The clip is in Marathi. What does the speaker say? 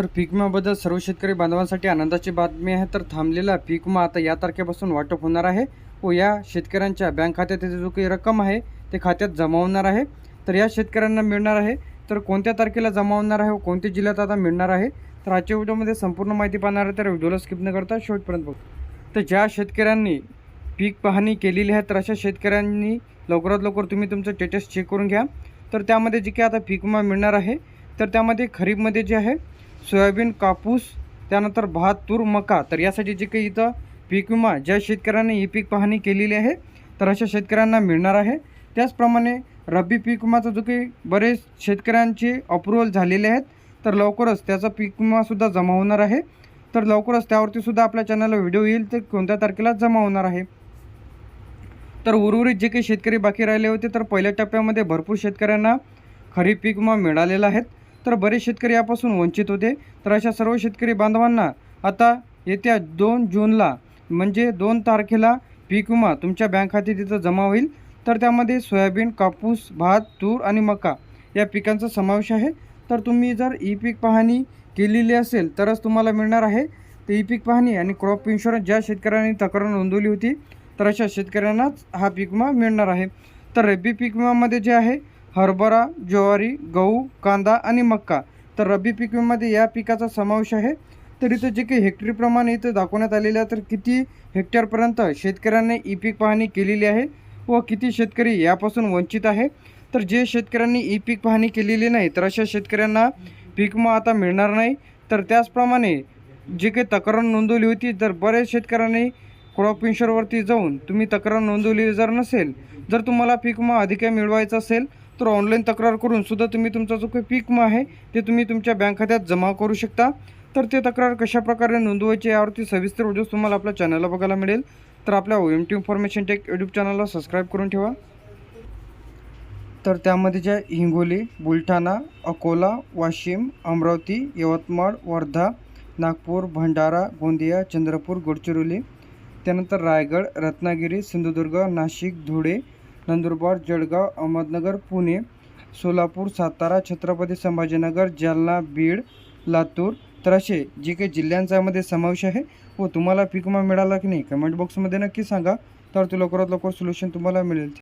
तर पीक सर्व शेतकरी बांधवांसाठी आनंदाची बातमी आहे. तर थांबलेला पीक विमा आता या तारखेपासून वाटप होणार आहे व या शेतकऱ्यांच्या बँक खात्यात जो काही रक्कम आहे ते खात्यात जमा होणार आहे. तर या शेतकऱ्यांना मिळणार आहे. तर कोणत्या तारखेला जमा होणार आहे व कोणत्या जिल्ह्यात आता मिळणार आहे? तर आजच्या व्हिडिओमध्ये संपूर्ण माहिती पाहणार आहे. तर व्हिडिओला स्किप न करता शेवटपर्यंत बघ. तर ज्या शेतकऱ्यांनी पीक पाहणी केलेली आहे तर अशा शेतकऱ्यांनी लवकरात लवकर तुम्ही तुमचं स्टेटस चेक करून घ्या. तर त्यामध्ये जे काही आता पीक विमा मिळणार आहे तर त्यामध्ये खरीपमध्ये जे आहे सोयाबीन कापूस त्यानंतर भात तूर मका. तर यासाठी जे काही इथं पीक विमा ज्या शेतकऱ्यांनी ही पीक पाहणी केलेली आहे तर अशा शेतकऱ्यांना मिळणार आहे. त्याचप्रमाणे रब्बी पीक विमाचा जो काही बरेच शेतकऱ्यांचे अप्रुव्हल झालेले आहेत तर लवकरच त्याचा पीक विमासुद्धा जमा होणार आहे. तर लवकरच त्यावरती सुद्धा आपल्या चॅनलला व्हिडिओ येईल तर कोणत्या तारखेला जमा होणार आहे? तर उर्वरित जे काही शेतकरी बाकी राहिले होते तर पहिल्या टप्प्यामध्ये भरपूर शेतकऱ्यांना खरीप पीक विमा मिळालेला आहेत तर बरेच शेतकरी यापासून वंचित होते. तर अशा सर्व शेतकरी बांधवांना आता येत्या दोन जूनला म्हणजे दोन तारखेला पीक विमा तुमच्या बँक खात्यात तिथं जमा होईल. तर त्यामध्ये सोयाबीन कापूस भात तूर आणि मका या पिकांचा समावेश आहे. तर तुम्ही जर ई पीक पाहणी केलेली असेल तरच तुम्हाला मिळणार आहे. तर ई पीक पाहणी आणि क्रॉप इन्शुरन्स ज्या शेतकऱ्यांनी तक्रार नोंदवली होती तर अशा शेतकऱ्यांनाच हा पीक विमा मिळणार आहे. तर रब्बी पीक विमामध्ये जे आहे हरभरा ज्वारी गहू कांदा आणि मक्का. तर रब्बी पीक विम्यामध्ये या पिकाचा समावेश आहे. तर इथं जे काही हेक्टरीप्रमाणे इथं दाखवण्यात आलेलं आहे तर किती हेक्टरपर्यंत शेतकऱ्यांनी ई पीक पाहणी केलेली आहे व किती शेतकरी यापासून वंचित आहे? तर जे शेतकऱ्यांनी ई पीक पाहणी केलेली नाही तर अशा शेतकऱ्यांना पीक विमा आता मिळणार नाही. तर त्याचप्रमाणे जे काही तक्रार नोंदवली होती तर बऱ्याच शेतकऱ्यांनी क्रॉप इन्शुरवरती जाऊन तुम्ही तक्रार नोंदवली जर नसेल जर तुम्हाला पीक विमा अधिक मिळवायचा असेल तर ऑनलाईन तक्रार करून सुद्धा तुम्ही तुमचा जो काही पीक आहे ते तुम्ही तुमच्या बँक खात्यात जमा करू शकता. तर ते तक्रार कशाप्रकारे नोंदवायची यावरती सविस्तर व्हिडिओज तुम्हाला आपल्या चॅनलला बघायला मिळेल. तर आपल्या O M T information tech YouTube चॅनलला सबस्क्राईब करून ठेवा. तर त्यामध्ये ज्या हिंगोली बुलढाणा अकोला वाशिम अमरावती यवतमाळ वर्धा नागपूर भंडारा गोंदिया चंद्रपूर गडचिरोली त्यानंतर रायगड रत्नागिरी सिंधुदुर्ग नाशिक धुळे नंदुरबार जळगाव अहमदनगर पुणे सोलापूर सातारा छत्रपती संभाजीनगर जालना बीड लातूर तर असे जे काही जिल्ह्यांचामध्ये समावेश आहे व तुम्हाला पीक विमा मिळाला की नाही कमेंट बॉक्समध्ये नक्की सांगा. तर ते लवकरात लवकर सोल्युशन तुम्हाला मिळेल.